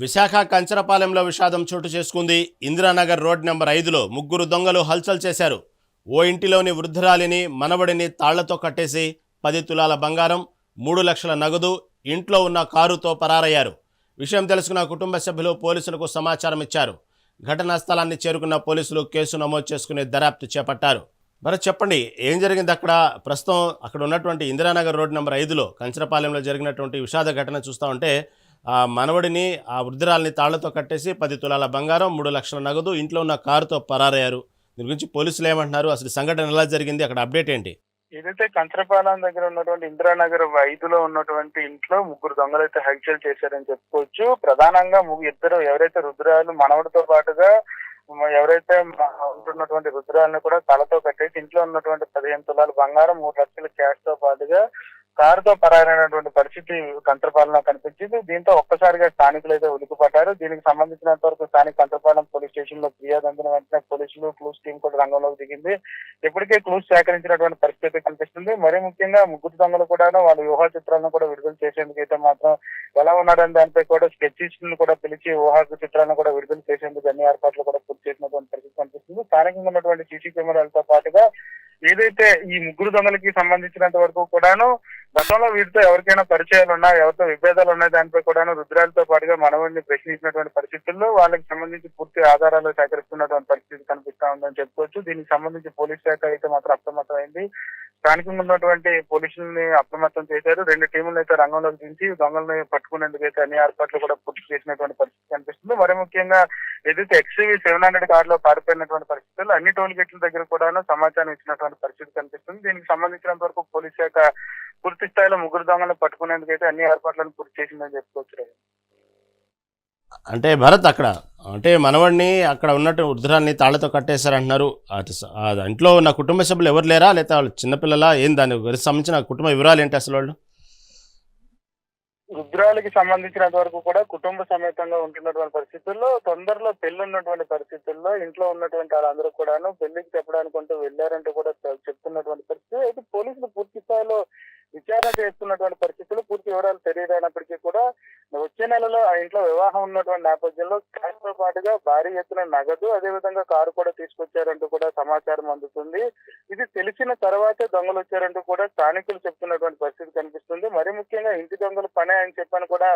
విశాఖ కంచరపాలెంలో విషాదం చోటు చేసుకుంది. ఇందిరానగర్ రోడ్ నెంబర్ ఐదులో ముగ్గురు దొంగలు హల్చల్ చేశారు. ఓ ఇంటిలోని వృద్ధురాలిని మనవడిని తాళ్ళతో కట్టేసి పది తులాల బంగారం మూడు లక్షల నగదు ఇంట్లో ఉన్న కారుతో పరారయ్యారు. విషయం తెలుసుకున్న కుటుంబ సభ్యులు పోలీసులకు సమాచారం ఇచ్చారు. ఘటనా స్థలాన్ని చేరుకున్న పోలీసులు కేసు నమోదు చేసుకుని దర్యాప్తు చేపట్టారు. మరి చెప్పండి ఏం జరిగింది అక్కడ? ప్రస్తుతం అక్కడ ఉన్నటువంటి ఇందిరానగర్ రోడ్ నెంబర్ ఐదులో కంచరపాలెంలో జరిగినటువంటి విషాద ఘటన చూస్తూ ఉంటే ఆ మనవడిని ఆ వృద్ధురాల్ని తాళ్ళతో కట్టేసి పది తులాల బంగారం మూడు లక్షల నగదు ఇంట్లో ఉన్న కారుతో పరారయ్యారు. దీని గురించి పోలీసులు ఏమంటున్నారు? అసలు సంఘటన ఎలా జరిగింది? అక్కడ అప్డేట్ ఏంటి? ఏదైతే కంచరపాలెం దగ్గర ఉన్నటువంటి ఇందిరానగర్ ఐదులో ఉన్నటువంటి ఇంట్లో ముగ్గురు దొంగలు అయితే చేశారని చెప్పుకోవచ్చు. ప్రధానంగా ముగ్గురు ఇద్దరు ఎవరైతే రుద్రాలు మనవడితో పాటుగా ఎవరైతే ఉంటున్నటువంటి రుద్రాలను కూడా తలతో కట్టేసి ఇంట్లో ఉన్నటువంటి పదిహేను తులాలు బంగారం మూడు లక్షల క్యాష్తో పాటుగా కారుతో పరారైనటువంటి పరిస్థితి కంట్రపాలన కనిపించింది. దీంతో ఒక్కసారిగా స్థానికులు అయితే ఉలికిపడ్డారు దీనికి సంబంధించినంత వరకు స్థానిక కంచరపాలెం పోలీస్ స్టేషన్లో ఫిర్యాదు అందిన వెంటనే పోలీసులు క్లూస్ టీం కూడా రంగంలోకి దిగింది. ఇప్పటికే క్లూస్ సేకరించినటువంటి పరిస్థితి కనిపిస్తుంది. మరీ ముఖ్యంగా ముగ్గురు దొంగలు కూడా వాళ్ళ ఊహా చిత్రాలను కూడా విడుదల చేసేందుకు అయితే మాత్రం ఎలా ఉన్నాడని దానిపై కూడా స్కెచెస్ కూడా పిలిచి ఊహా చిత్రాలను కూడా విడుదల చేసేందుకు అన్ని ఏర్పాట్లు కూడా పూర్తి చేసినటువంటి పరిస్థితి కనిపిస్తుంది. స్థానికంగా ఉన్నటువంటి సీసీ కెమెరాలతో పాటుగా ఏదైతే ఈ ముగ్గురు దొంగలకి సంబంధించినంత వరకు కూడాను గతంలో వీటితో ఎవరికైనా పరిచయాలు ఉన్నా ఎవరితో విభేదాలు ఉన్నాయి దానిపై కూడా రుద్రాలతో పాటుగా మనవడిని ప్రశ్నించినటువంటి పరిస్థితుల్లో వాళ్ళకి సంబంధించి పూర్తి ఆధారాలు సేకరిస్తున్నటువంటి పరిస్థితి కనిపిస్తా ఉందని చెప్పుకోవచ్చు. దీనికి సంబంధించి పోలీస్ శాఖ అయితే మాత్రం అప్రమత్తమైంది. స్థానికంగా ఉన్నటువంటి పోలీసుల్ని అప్రమత్తం చేశారు. రెండు టీములను అయితే రంగంలోకి దించి దొంగలను పట్టుకునేందుకు అయితే అన్ని ఏర్పాట్లు కూడా పూర్తి చేసినటువంటి పరిస్థితి కనిపిస్తుంది. మరి ముఖ్యంగా ఏదైతే ఎక్స్వీ సెవెన్ హండ్రెడ్ కార్లో పారిపోయినటువంటి పరిస్థితుల్లో అన్ని టోల్ గేట్ల దగ్గర కూడా సమాచారం ఇచ్చినటువంటి పరిస్థితి కనిపిస్తుంది. దీనికి సంబంధించినంత వరకు పోలీస్ శాఖ పూర్తి స్థాయిలో ముగ్గురు దొంగలను పట్టుకునేందుకు అయితే అన్ని ఏర్పాట్లను పూర్తి చేసిందని చెప్పుకోవచ్చు. అంటే భరత్ అక్కడ అంటే మనవడిని అక్కడ ఉన్నట్టు వృద్ధురాల్ని తాళ్ళతో కట్టేశారంటున్నారు. ఇంట్లో ఉన్న కుటుంబ సభ్యులు ఎవరు లేరా? లేకపోతే వాళ్ళు చిన్నపిల్లలా ఏం దాని గురించి సంబంధించిన కుటుంబ వివరాలు ఏంటి అసలు వాళ్ళు? రుద్రాలకి సంబంధించినంత వరకు కూడా కుటుంబ సమేతంగా ఉంటున్నటువంటి పరిస్థితుల్లో తొందరలో పెళ్ళి ఉన్నటువంటి పరిస్థితుల్లో ఇంట్లో ఉన్నటువంటి వాళ్ళందరూ కూడాను పెళ్ళికి చెప్పడానికి అంటూ వెళ్ళారంటూ కూడా చెప్తున్నటువంటి పరిస్థితి. అయితే పోలీసులు పూర్తి స్థాయిలో విచారణ చేస్తున్నటువంటి పరిస్థితులు పూర్తి వివరాలు తెలియదైనప్పటికీ కూడా వచ్చే నెలలో ఆ ఇంట్లో వివాహం ఉన్నటువంటి నేపథ్యంలో cash తో పాటుగా భారీ ఎత్తున నగదు అదే విధంగా కారు కూడా తీసుకొచ్చారంటూ కూడా సమాచారం అందుతుంది. ఇది తెలిసిన తర్వాతే దొంగలు వచ్చారంటూ కూడా స్థానికులు చెప్తున్నటువంటి పరిస్థితి కనిపిస్తుంది. మరి ముఖ్యంగా ఇంటి దొంగలు పనే అని చెప్పని కూడా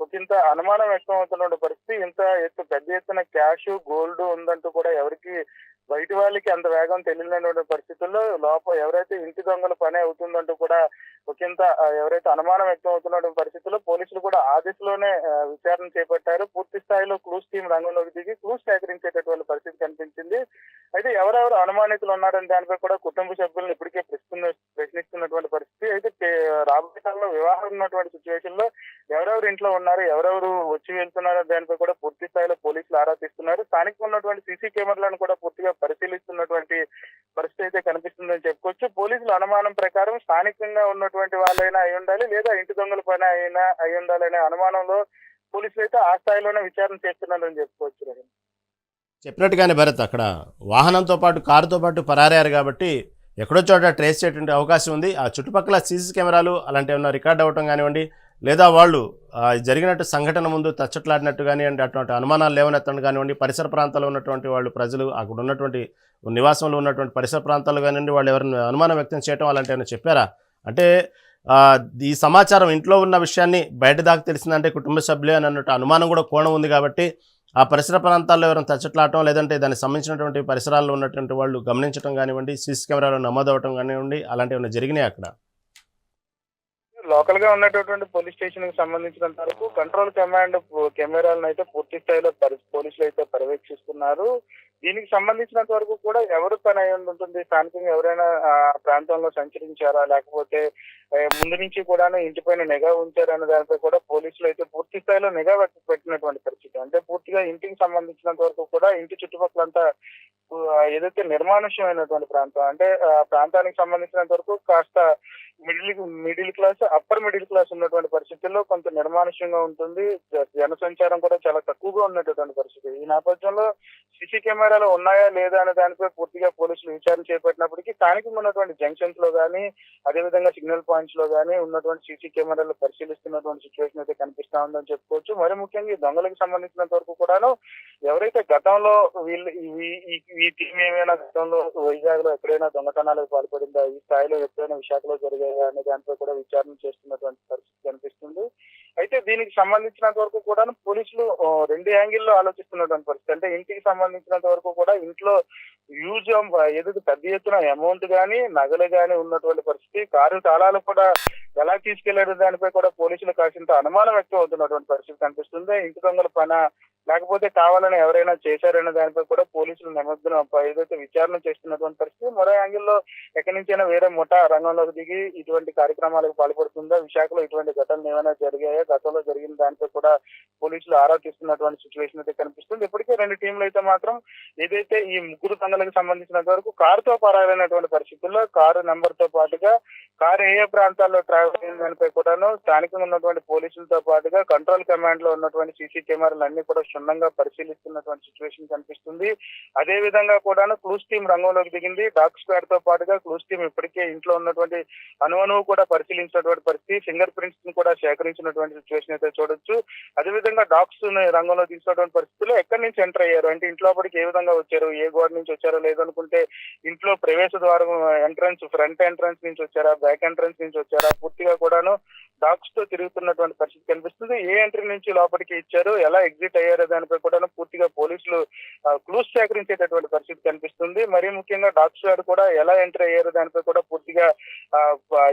ఒక ఇంత అనుమానం వ్యక్తం అవుతున్న పరిస్థితి ఇంత ఎత్తు పెద్ద ఎత్తున క్యాష్ గోల్డ్ ఉందంటూ కూడా ఎవరికి బయట వాళ్ళకి అంత వేగం తెలియనటువంటి పరిస్థితుల్లో లోపల ఎవరైతే ఇంటి దొంగల పని అవుతుందంటూ కూడా ఒకంత ఎవరైతే అనుమానం వ్యక్తం అవుతున్న పరిస్థితుల్లో పోలీసులు కూడా ఆ దిశలోనే విచారణ చేపట్టారు. పూర్తి స్థాయిలో క్లూస్ టీం రంగంలోకి దిగి క్లూస్ సేకరించేటటువంటి పరిస్థితి కనిపించింది. అయితే ఎవరెవరు అనుమానితులు ఉన్నారని దానిపై కూడా కుటుంబ సభ్యులను ఇప్పటికే ప్రశ్న ప్రశ్నిస్తున్నటువంటి పరిస్థితి. అయితే రాబోయే కాలంలో వివాహం ఉన్నటువంటి సిచ్యువేషన్లో ఎవరెవరు ఇంట్లో ఉన్నారు ఎవరెవరు వచ్చి వెళ్తున్నారో దానిపై కూడా పూర్తి స్థాయిలో పోలీసులు ఆరా తీస్తున్నారు. స్థానికంగా ఉన్నటువంటి సీసీ కెమెరాలను కూడా పూర్తిగా పరిశీలిస్తున్నటువంటి పరిస్థితి అయితే కనిపిస్తుందని చెప్పుకోవచ్చు. పోలీసులు అనుమానం ప్రకారం స్థానికంగా ఉన్నటువంటి వాళ్ళైనా అయి ఉండాలి లేదా ఇంటి దొంగల పైన అయినా అయి ఉండాలనే అనుమానంలో పోలీసులు అయితే ఆ స్థాయిలోనే విచారణ చేస్తున్నారని చెప్పుకోవచ్చు చెప్పినట్టుగానే భరత్ అక్కడ వాహనంతో పాటు కారుతో పాటు పరారయ్యారు కాబట్టి ఎక్కడో చోట ట్రేస్ చేయటువంటి అవకాశం ఉంది. ఆ చుట్టుపక్కల సీసీ కెమెరాలు అలాంటి ఏమైనా రికార్డ్ అవ్వటం కానివ్వండి లేదా వాళ్ళు జరిగినట్టు సంఘటన ముందు తచ్చట్లాడినట్టు కానివ్వండి అటువంటి అనుమానాలు లేవనెత్తడం కానివ్వండి పరిసర ప్రాంతాల్లో ఉన్నటువంటి వాళ్ళు ప్రజలు అక్కడ ఉన్నటువంటి నివాసంలో ఉన్నటువంటి పరిసర ప్రాంతాల్లో కానివ్వండి వాళ్ళు ఎవరైనా అనుమానం వ్యక్తం చేయటం అలాంటి ఏమైనా చెప్పారా? అంటే ఈ సమాచారం ఇంట్లో ఉన్న విషయాన్ని బయట దాకా తెలిసిందంటే కుటుంబ సభ్యులే అని అన్నట్టు అనుమానం కూడా కోణం ఉంది కాబట్టి ఆ పరిసర ప్రాంతాల్లో ఎవరైనా తచ్చట్లాడటం లేదంటే దానికి సంబంధించినటువంటి పరిసరాల్లో ఉన్నటువంటి వాళ్ళు గమనించడం కానివ్వండి సీసీ కెమెరాలో నమోదవటం కానివ్వండి అలాంటివి ఏమైనా జరిగినాయి అక్కడ? లోకల్గా ఉన్నటువంటి పోలీస్ స్టేషన్కి సంబంధించినంత వరకు కంట్రోల్ కమాండ్ కెమెరాలను అయితే పూర్తి స్థాయిలో పోలీసులు అయితే పర్యవేక్షిస్తున్నారు. దీనికి సంబంధించినంత వరకు కూడా ఎవరు పని అయి ఉంటుంది స్థానికంగా ఎవరైనా ఆ ప్రాంతంలో సంచరించారా? లేకపోతే ముందు నుంచి కూడా ఇంటిపైన నిఘా ఉంచారా అనే దానిపై కూడా పోలీసులు అయితే పూర్తి స్థాయిలో నిఘా పెట్టినటువంటి పరిస్థితి. అంటే పూర్తిగా ఇంటికి సంబంధించినంత వరకు కూడా ఇంటి చుట్టుపక్కలంతా ఆ, ఏదైతే నిర్మానుష్యమైనటువంటి ప్రాంతం అంటే ఆ ప్రాంతానికి సంబంధించినంత వరకు కాస్త middle middle class upper middle class ఉన్నటువంటి పరిస్థితుల్లో కొంత నిర్మానుష్యంగా ఉంటుంది. జ- జన సంచారం కూడా చాలా తక్కువగా ఉన్నటువంటి పరిస్థితి. ఈ నేపథ్యంలో సిసి కెమెరాలు ఉన్నాయా లేదా అనే దానిపై పూర్తిగా పోలీసులు విచారణ చేపట్టినప్పటికీ స్థానికంగా ఉన్నటువంటి జంక్షన్స్లో కానీ అదేవిధంగా సిగ్నల్ పాయింట్స్లో కానీ ఉన్నటువంటి సిసి కెమెరాలు పరిశీలిస్తున్నటువంటి సిచ్యువేషన్ అయితే కనిపిస్తా ఉందని చెప్పుకోవచ్చు. మరి ముఖ్యంగా ఈ దొంగలకు సంబంధించినంత వరకు కూడాను ఎవరైతే గతంలో వీళ్ళు ఈ- ఈ టీం ఏమైనా గతంలో వైజాగ్లో ఎక్కడైనా దొంగతనాలకు పాల్పడిందా? ఈ స్థాయిలో ఎప్పుడైనా విశాఖలో జరిగాయా అనే దానిపై కూడా విచారణ చేస్తున్నటువంటి పరిస్థితి కనిపిస్తుంది. అయితే దీనికి సంబంధించినంత వరకు కూడా పోలీసులు రెండు యాంగిల్లో ఆలోచిస్తున్నటువంటి పరిస్థితి. అంటే ఇంటికి సంబంధించినంత వరకు కూడా ఇంట్లో యూజ్ ఎదుగు పెద్ద ఎత్తున అమౌంట్ గానీ నగలు గానీ ఉన్నటువంటి పరిస్థితి కారు తాళాలు కూడా ఎలా తీసుకెళ్ళారు దానిపై కూడా పోలీసులు కాసింత అనుమానం వ్యక్తం అవుతున్నటువంటి పరిస్థితి కనిపిస్తుంది. ఇంటి దొంగల పైన లేకపోతే కావాలని ఎవరైనా చేశారనే దానిపై కూడా పోలీసులు నిమగ్నం ఏదైతే విచారణ చేస్తున్నటువంటి పరిస్థితి మరో యాంగిల్లో ఎక్కడి నుంచైనా వేరే ముఠా రంగంలోకి దిగి ఇటువంటి కార్యక్రమాలకు పాల్పడుతుందా? విశాఖలో ఇటువంటి ఘటనలు ఏమైనా జరిగాయా? గతంలో జరిగిన దానిపై కూడా పోలీసులు ఆరా తీస్తున్నటువంటి సిచ్యువేషన్ అయితే కనిపిస్తుంది. ఇప్పటికే రెండు టీంలు అయితే మాత్రం ఏదైతే ఈ ముగ్గురు తండలకు సంబంధించినంత వరకు కారుతో పరారైనటువంటి పరిస్థితుల్లో కారు నెంబర్తో పాటుగా కారు ఏ ప్రాంతాల్లో ట్రావెల్ అయిన దానిపై కూడాను స్థానికంగా ఉన్నటువంటి పోలీసులతో పాటుగా కంట్రోల్ కమాండ్లో ఉన్నటువంటి సీసీ కెమెరాలు అన్ని కూడా క్షుణ్ణంగా పరిశీలిస్తున్నటువంటి సిచ్యువేషన్ కనిపిస్తుంది. అదే విధంగా కూడాను క్లూస్ టీం రంగంలోకి దిగింది. డాగ్ స్క్వాడ్తో పాటుగా క్లూస్ టీం ఇప్పటికే ఇంట్లో ఉన్నటువంటి అనువనువు కూడా పరిశీలించినటువంటి పరిస్థితి. ఫింగర్ ప్రింట్స్ని కూడా సేకరించినటువంటి సిచ్యువేషన్ అయితే చూడొచ్చు. అదేవిధంగా డాగ్స్ రంగంలో తీసుకున్నటువంటి పరిస్థితుల్లో ఎక్కడి నుంచి ఎంటర్ అయ్యారు? అంటే ఇంట్లోపటికి ఏ విధంగా వచ్చారు? ఏ గోడ నుంచి వచ్చారో లేదనుకుంటే ఇంట్లో ప్రవేశ ద్వారం ఎంట్రన్స్ ఫ్రంట్ ఎంట్రన్స్ నుంచి వచ్చారా? బ్యాక్ ఎంట్రన్స్ నుంచి వచ్చారా? పూర్తిగా కూడాను డాగ్స్తో తిరుగుతున్నటువంటి పరిస్థితి కనిపిస్తుంది. ఏ ఎంట్రీ నుంచి లోపలికి ఇచ్చారు ఎలా ఎగ్జిట్ అయ్యారో? దానిపై కూడా పూర్తిగా పోలీసులు క్లూస్ సేకరించేటటువంటి పరిస్థితి కనిపిస్తుంది. మరీ ముఖ్యంగా డాగ్స్ గారు కూడా ఎలా ఎంటర్ అయ్యారో? దానిపై కూడా పూర్తిగా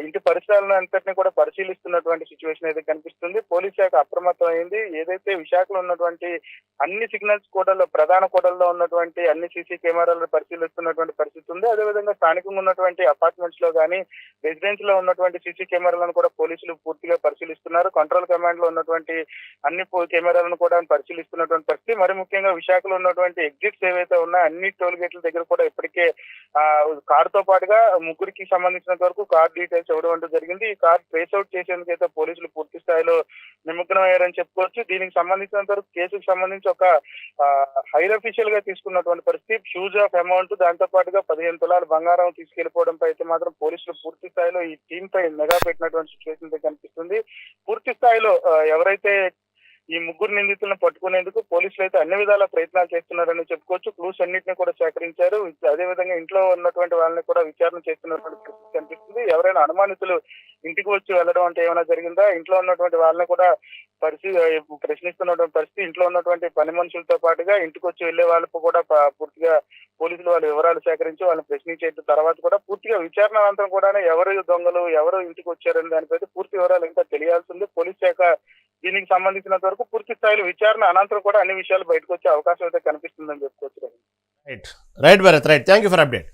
ఇంటి పరిసరాలను అంతటిని కూడా పరిశీలిస్తున్నటువంటి సిచ్యువేషన్ అయితే కనిపిస్తుంది. పోలీస్ శాఖ అప్రమత్తం అయింది ఏదైతే విశాఖలో ఉన్నటువంటి అన్ని సిగ్నల్స్ కోటల్లో ప్రధాన కోటల్లో ఉన్నటువంటి అన్ని సీసీ కెమెరాలను పరిశీలిస్తున్నటువంటి పరిస్థితి ఉంది. అదేవిధంగా స్థానికంగా ఉన్నటువంటి అపార్ట్మెంట్స్లో కానీ రెసిడెన్స్లో ఉన్నటువంటి సీసీ కెమెరాలను కూడా పోలీసులు పూర్తిగా పరిశీలిస్తున్నారు. కంట్రోల్ కమాండ్లో ఉన్నటువంటి అన్ని పో- కెమెరాలను కూడా పరిశీలిస్తున్నటువంటి పరిస్థితి. మరి ముఖ్యంగా విశాఖలో ఉన్నటువంటి ఎగ్జిట్స్ ఏవైతే ఉన్నాయో అన్ని టోల్ గేట్ల దగ్గర కూడా ఇప్పటికే ఆ కార్తో పాటుగా ముగ్గురికి సంబంధించినంత వరకు కార్ డీటెయిల్స్ ఇవ్వడం అంటూ జరిగింది. ఈ కార్ ట్రేస్ అవుట్ చేసేందుకైతే పోలీసులు పూర్తి స్థాయిలో నిమగ్నం అయ్యారని చెప్పుకోవచ్చు. దీనికి సంబంధించినంత వరకు కేసుకు సంబంధించి ఒక హైర్ అఫీషియల్గా తీసుకున్నటువంటి పరిస్థితి. హ్యూజ్ ఆఫ్ అమౌంట్ దాంతో పాటుగా పదిహేను తులాలు బంగారం తీసుకెళ్ళిపోవడంపై అయితే మాత్రం పోలీసులు పూర్తి స్థాయిలో ఈ టీం పై మెగా పెట్టినటువంటి సిచ్యువేషన్ కనిపిస్తుంది. పూర్తి స్థాయిలో ఎవరైతే ఈ ముగ్గురు నిందితులను పట్టుకునేందుకు పోలీసులు అయితే అన్ని విధాల ప్రయత్నాలు చేస్తున్నారని చెప్పుకోవచ్చు. క్లూస్ అన్నింటినీ కూడా సేకరించారు. అదే విధంగా ఇంట్లో ఉన్నటువంటి వాళ్ళని కూడా విచారణ చేస్తున్నటువంటి పరిస్థితి కనిపిస్తుంది. ఎవరైనా అనుమానితులు ఇంటికి వచ్చి వెళ్ళడం అంటే ఏమైనా జరిగిందా? ఇంట్లో ఉన్నటువంటి వాళ్ళని కూడా పరిస్థితి ప్రశ్నిస్తున్నటువంటి పరిస్థితి ఇంట్లో ఉన్నటువంటి పని మనుషులతో పాటుగా ఇంటికి వచ్చి వెళ్ళే వాళ్ళకు కూడా పూర్తిగా పోలీసులు వాళ్ళ వివరాలు సేకరించి వాళ్ళని ప్రశ్నించే తర్వాత కూడా పూర్తిగా విచారణ అనంతరం కూడా ఎవరు దొంగలు ఎవరు ఇంటికి వచ్చారని దానిపై పూర్తి వివరాలు ఇంకా తెలియాల్సి ఉంది. పోలీస్ శాఖ దీనికి సంబంధించినంత వరకు పూర్తి స్థాయిలో విచారణ అనంతరం కూడా అన్ని విషయాలు బయటకు వచ్చే అవకాశం అయితే కనిపిస్తుందని చెప్పుకోవచ్చు. Right right Bharat right thank you for update